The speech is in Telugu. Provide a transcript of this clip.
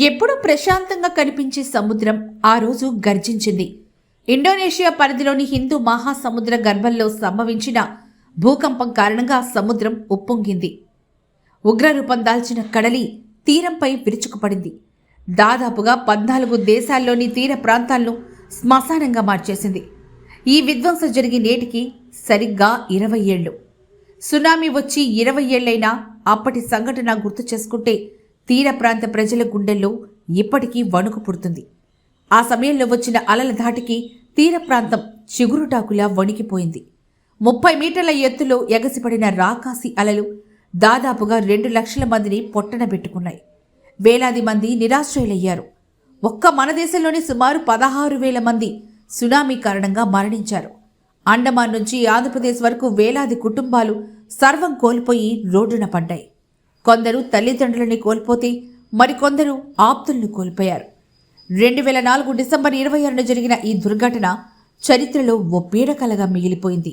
ఎప్పుడూ ప్రశాంతంగా కనిపించే సముద్రం ఆ రోజు గర్జించింది. ఇండోనేషియా పరిధిలోని హిందూ మహాసముద్ర గర్భంలో సంభవించిన భూకంపం కారణంగా సముద్రం ఉప్పొంగింది. ఉగ్రరూపం దాల్చిన కడలి తీరంపై విరుచుకుపడింది. దాదాపుగా పద్నాలుగు దేశాల్లోని తీర ప్రాంతాలను శ్మశానంగా మార్చేసింది. ఈ విధ్వంసం జరిగి నేటికి సరిగ్గా ఇరవై ఏళ్ళు. సునామీ వచ్చి ఇరవై ఏళ్ళైనా అప్పటి సంఘటన గుర్తు చేసుకుంటే తీర ప్రాంత ప్రజల గుండెల్లో ఇప్పటికీ వణుకు పుడుతుంది. ఆ సమయంలో వచ్చిన అలల ధాటికి తీర ప్రాంతం చిగురుటాకులా వణికిపోయింది. ముప్పై మీటర్ల ఎత్తులో ఎగసిపడిన రాకాసి అలలు దాదాపుగా రెండు లక్షల మందిని పొట్టన పెట్టుకున్నాయి. వేలాది మంది నిరాశ్రయులయ్యారు. ఒక్క మన దేశంలోనే సుమారు పదహారు వేల మంది సునామీ కారణంగా మరణించారు. అండమాన్ నుంచి ఆంధ్రప్రదేశ్ వరకు వేలాది కుటుంబాలు సర్వం కోల్పోయి రోడ్డున పడ్డాయి. కొందరు తల్లిదండ్రులని కోల్పోతే మరికొందరు ఆప్తులను కోల్పోయారు. రెండు వేల నాలుగు డిసెంబర్ ఇరవై ఆరున జరిగిన ఈ దుర్ఘటన చరిత్రలో ఓ పీడకలగా మిగిలిపోయింది.